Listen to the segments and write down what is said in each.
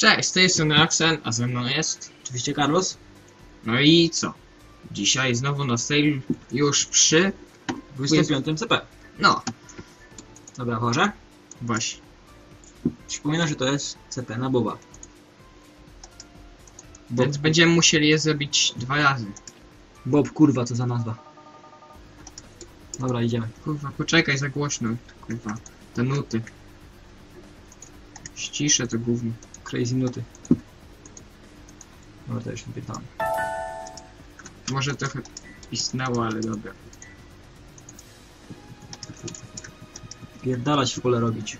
Cześć, z tej strony Axel, a ze mną jest... Oczywiście Carlos. No i co? Dzisiaj znowu na sale już przy... 25 CP. No, Dobra, chorze. właśnie. Przypominam, że to jest CP na Boba. Bob, Więc będziemy musieli je zrobić dwa razy. Bob, kurwa, co za nazwa. Dobra, idziemy. Kurwa, poczekaj, za głośno. Kurwa, te nuty. Ściszę to gówno. Crazy nuty. Dobra, to już napierdam. Może trochę pisnęło, ale dobra. Pierdalać w pole robić.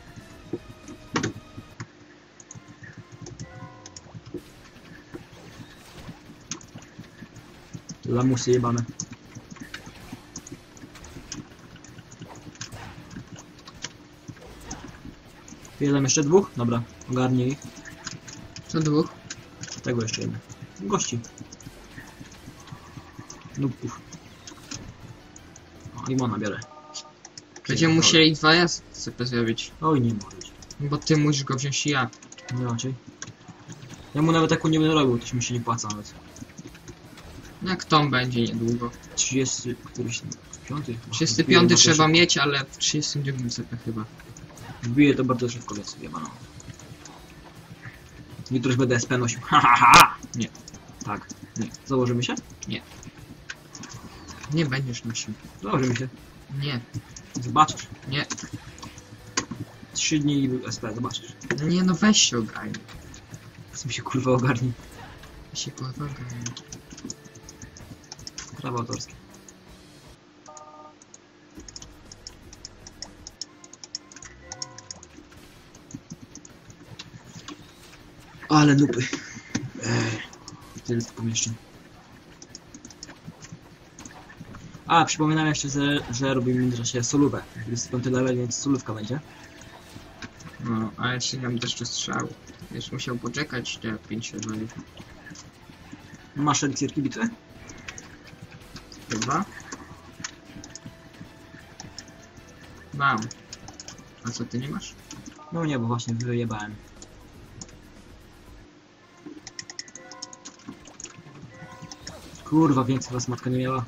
Lamusy jebane. Jeden jeszcze dwóch? Dobra, ogarnij ich. Co dwóch? Tego jeszcze jeden. Gości. Nubków. O, Imona biorę. Będziemy musieli dwa CP zrobić. Oj, nie może być. Bo ty musisz go wziąć i ja. Nie raczej. Ja mu nawet taką nie będę robił, to mi się nie płaca nawet. Jak Tom będzie niedługo. 30, któryś, 5? 35 trzeba mieć, ale w 39 CP chyba. Wbiję to bardzo szybko, więc jebano. Jutro już będę SP nosił. Ha, ha, ha! Nie. Tak. Nie. Założymy się? Nie będziesz nosił. Założymy się. Nie, Zobaczysz. nie. 3 dni i SP, zobaczysz. Nie no weź się ogarnij. Co mi się kurwa ogarni. Weź się kurwa ogarnij. Prawa autorskie. Ale nupy. Ej, tyle to pomieszczeń. A, przypominam jeszcze, że, że robimy w międzyczasie solówę. Jest 5 level, więc solówka będzie. No, a ja się nam deszczu strzał. Już musiał poczekać te 5 leveli. Masz elikcjerki bitwy? Chyba? Mam. A co ty nie masz? No nie, bo właśnie wyjebałem. Kurwa, więcej was matka nie miała.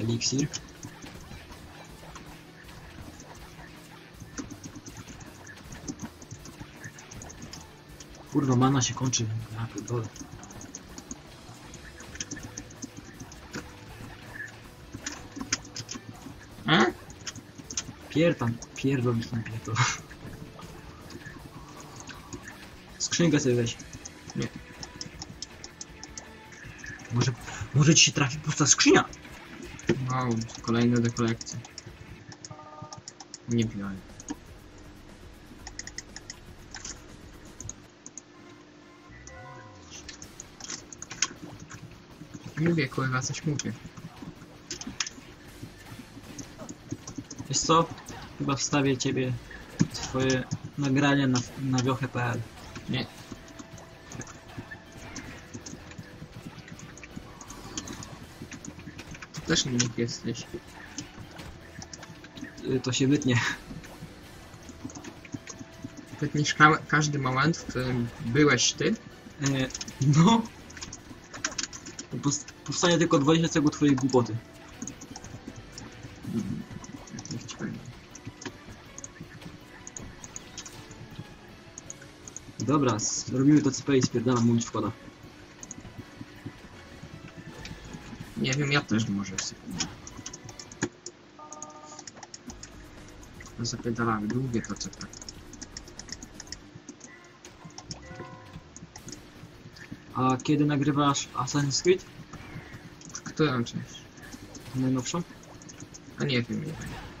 Eliksir. Kurwa, mana się kończy. Ja pierdolę. Pierdam, pierdol, tam pierdol. Skrzynkę sobie weź. Nie. Może, może ci się trafi pusta skrzynia? Wow, kolejne do kolekcji. Nie biorę. Mówię kurwa, coś mówię. Co? Chyba wstawię ciebie twoje nagranie na, na wiochę.pl Nie. Ty też nie jesteś. Y, To się wytnie. Wytniesz ka każdy moment, w którym byłeś ty. E, no. Powstanie tylko 20 sekund twojej głupoty. Dobra, robimy to CP i spierdalam mówić wkłada. Nie wiem, ja też może sobie. To zapierdalamy, długie to CP. A kiedy nagrywasz Assassin's Creed? Którą część? Najnowszą? A nie wiem, nie wiem.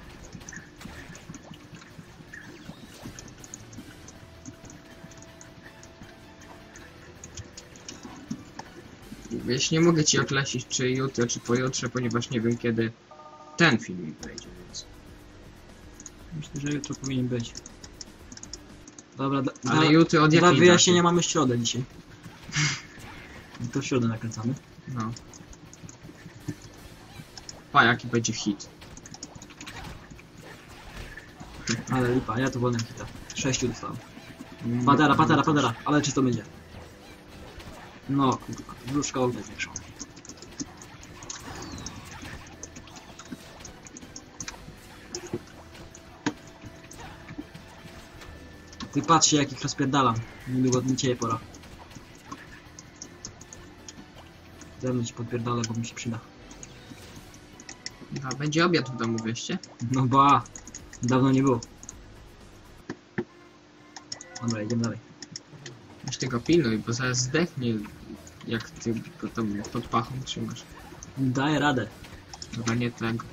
Wiesz, nie mogę ci określić czy jutro, czy pojutrze, ponieważ nie wiem kiedy ten filmik wejdzie, więc... Myślę, że jutro powinien być. Dobra, da, Ale jutro od dla jakiej wyjaśnienia mamy środę dzisiaj. To w środę nakręcamy. No. Pa, jaki będzie hit. Ale lipa, ja to wolę hita. Sześciu dostałem. Mm, Patera, patera, patera, ale czy to będzie? No, ognia zwiększona. Ty patrzcie, jak ich rozpierdalam. Niedługo do ciebie pora. Ze mną ci podpierdolę, bo mi się przyda. A, będzie obiad w domu, wieście? No ba, dawno nie było. Dobra, idziemy dalej. Weź tego pilnuj, bo zaraz zdechnie, jak ty go tam pod pachą trzymasz. Daję radę. Chyba nie tego.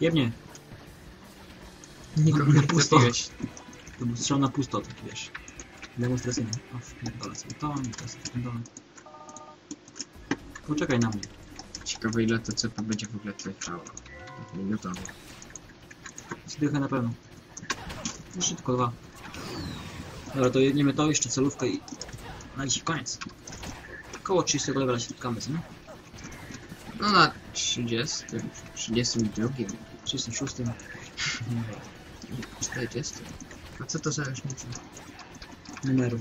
Jebnie. Nikogo Na nie pusto. To był strzał na pusto, taki wiesz. Demonstracyjny. O, wpierdolę sobie to, i to sobie wpierdolę. Poczekaj na mnie. Ciekawe ile to cepa będzie w ogóle trwało. Minutowo. Zdychę na pewno. Jeszcze tylko dwa. Dobra, to jedniemy to, jeszcze celówkę i... Na dzisiaj koniec. Koło 30 levela się spotkamy, co nie? No na 30, 32, 36. 40. A co to za różnica? numeru.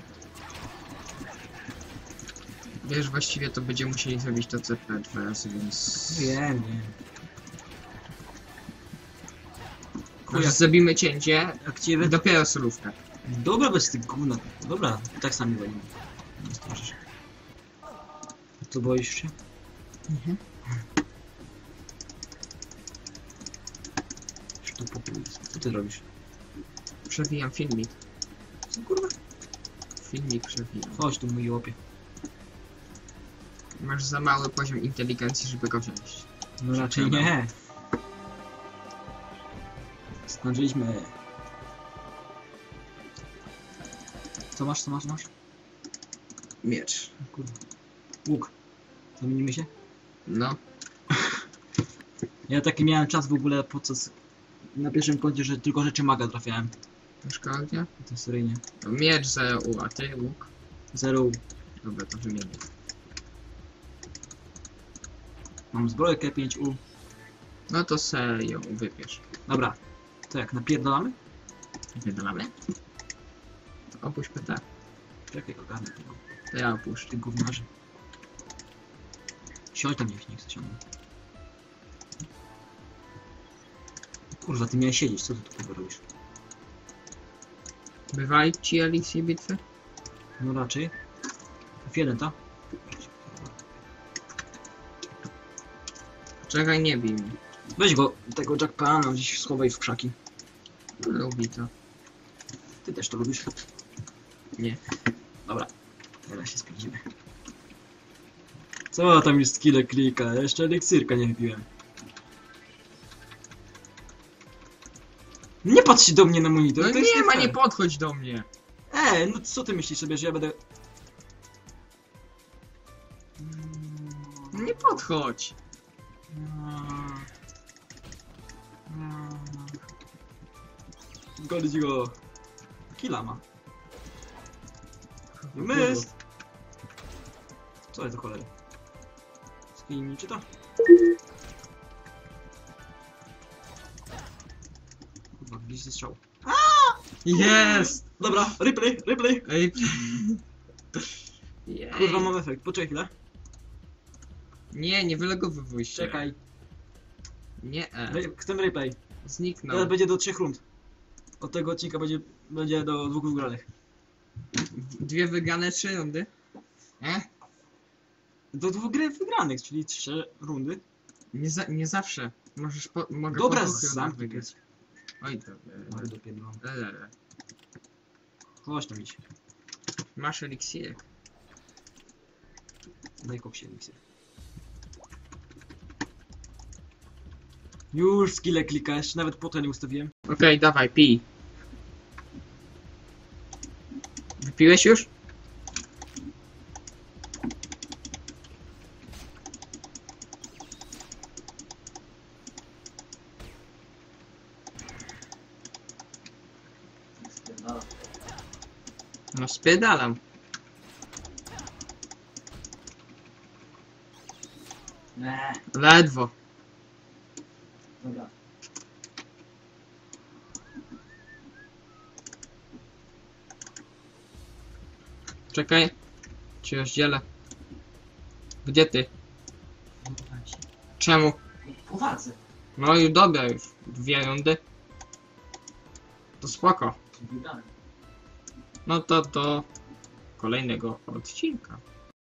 Wiesz, właściwie to będziemy musieli zrobić to CP dwa razy, więc... Wiem, wiem. Chuj, Może jak, zrobimy cięcie, jak cię wy... dopiero solówkę. Dobra, bez tych gówna. Dobra, tak sami walimy. Nie straszysz. Co boisz się? Mhm. Popój? Co ty robisz? Przewijam filmik. Co kurwa? Filmik przewijam. Chodź tu mój łopie. Masz za mały poziom inteligencji, żeby go wziąć. No raczej nie. Skończyliśmy. Co masz, co masz, masz? Miecz. Kurwa. Łuk. Zamienimy się? No. Ja taki miałem czas w ogóle podczas... Na pierwszym koncie, że tylko rzeczy maga trafiałem. Myszka ognia? To seryjnie. To miecz 0 U, a ty łuk. Zero U. Dobra, to wymienię. Mam zbrojkę 5U. No to se ją wybierz. Dobra. To jak, napierdolamy? Wydalamy? To opuść PT. Czekaj, ogarnę tego. To ja opuszczę. Ty gównarzy. Siądź tam, niech nie chce siąść. Kurwa, ty miałeś siedzieć, co ty tu kurwa robisz? Bywali ci bitwy? No raczej. F1, to? Czekaj, nie bij mi. Weź go, tego Jackpana gdzieś schowaj w krzaki. Lubi to. Ty też to lubisz? Nie. Dobra, teraz się sprawdzimy. Co tam jest skille klika? Jeszcze eliksirka nie wypiłem. Patrz się do mnie na monitor, No to jest nie ma, fair. nie podchodź do mnie. E, no co ty myślisz sobie, że ja będę... No Nie podchodź. Golić go. Killa ma. Myst! Co jest do cholery? Skin czy to? Bliższy strzał. Jest! Dobra, replay, replay! Ej. Jej. Kurwa, mam efekt, poczekaj chwilę. Nie, nie wylogowywuj się. Czekaj, Nie, e. Re- chcę replay. Zniknął. Teraz będzie do trzech rund. Od tego odcinka będzie, będzie do dwóch wygranych. Dwie wygrane, trzy rundy. E? Do dwóch gry wygranych, czyli trzy rundy. Nie, za, nie zawsze. Możesz po, mogę Dobra, po dwóch rundach zamknij wygrać. Oj tam, ale dupie mam. Lelele. Chodź tam idź. Masz eliksir. Daj koksie eliksir. Już skille klikasz, nawet potem nie ustawiłem. Okej, dawaj, pij. Wypiłeś już? No spierdalam. Nie. Ledwo. Dobra. Czekaj. Ci rozdzielę. Gdzie ty? Czemu? No i dobra już. Dwie rundy. To spoko. Wygrałem. No to do kolejnego odcinka.